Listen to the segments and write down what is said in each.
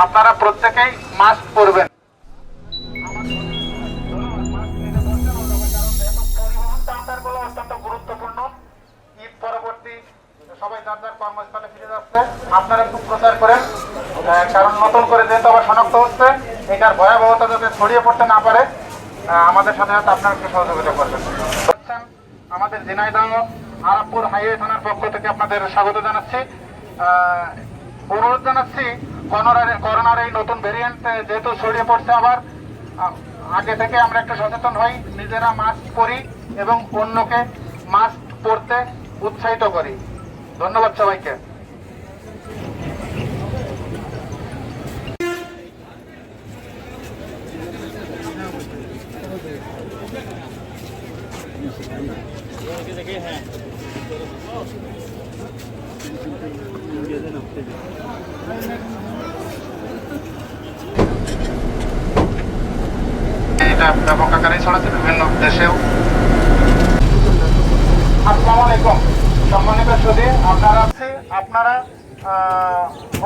আপনারা প্রত্যেকেই মাস্ক পরবেন। আপনারা একটু প্রচার করেন কারণ নতুন করে যেহেতু আবার শনাক্ত হচ্ছে, এটার ভয়াবহতা যাতে ছড়িয়ে পড়তে না পারে আমাদের সাথে সাথে আপনারা একটু সহযোগিতা করবেন। আমাদের ঝিনাইদহ আরাপুর হাইওয়ে থানার পক্ষ থেকে আপনাদের স্বাগত জানাচ্ছি। অনুরোধ জানাচ্ছি করোনার করোনার এই নতুন ভেরিয়েন্ট যেহেতু ছড়িয়ে পড়ছে আবার আগে থেকে আমরা একটু সচেতন হই, নিজেরা মাস্ক পরি এবং অন্যকে মাস্ক পরতে উৎসাহিত করি। ধন্যবাদ সবাইকে।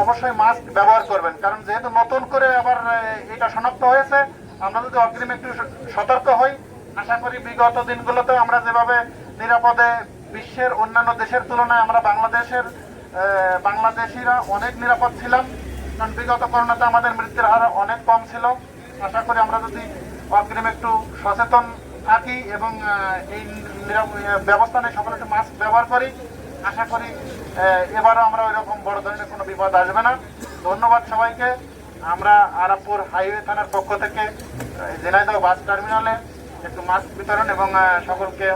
অবশ্যই মাস্ক ব্যবহার করবেন। কারণ যেহেতু নতুন করে আবার এটা শনাক্ত হয়েছে, আমরা যদি অগ্রিম একটু সতর্ক হই, আশা করি বিগত আমরা যেভাবে নিরাপদে বিশ্বের অন্যান্য দেশের তুলনায় আমরা বাংলাদেশের বাংলাদেশিরা অনেক নিরাপদ ছিলাম। কারণ বিগত করোনাতে আমাদের মৃত্যুর হার অনেক কম ছিল। আশা করি আমরা যদি অগ্রিম একটু সচেতন থাকি এবং এই ব্যবস্থা নিয়ে সকলে একটু মাস্ক ব্যবহার করি, আশা করি এবারও আমরা ওই রকম বড় ধরনের কোনো বিপদ আসবে না। ধন্যবাদ সবাইকে। আমরা আরাপুর হাইওয়ে থানার পক্ষ থেকে ঝিনাইদহ বাস টার্মিনালে একটু মাস্ক বিতরণ এবং সকলকে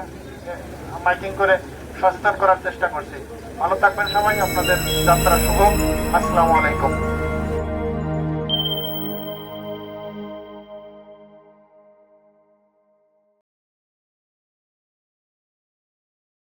মাইকিং করে সচেতন করার চেষ্টা করছি। ভালো থাকবেন সবাই আপনাদের যাত্রা শুভ। আসসালামু আলাইকুম।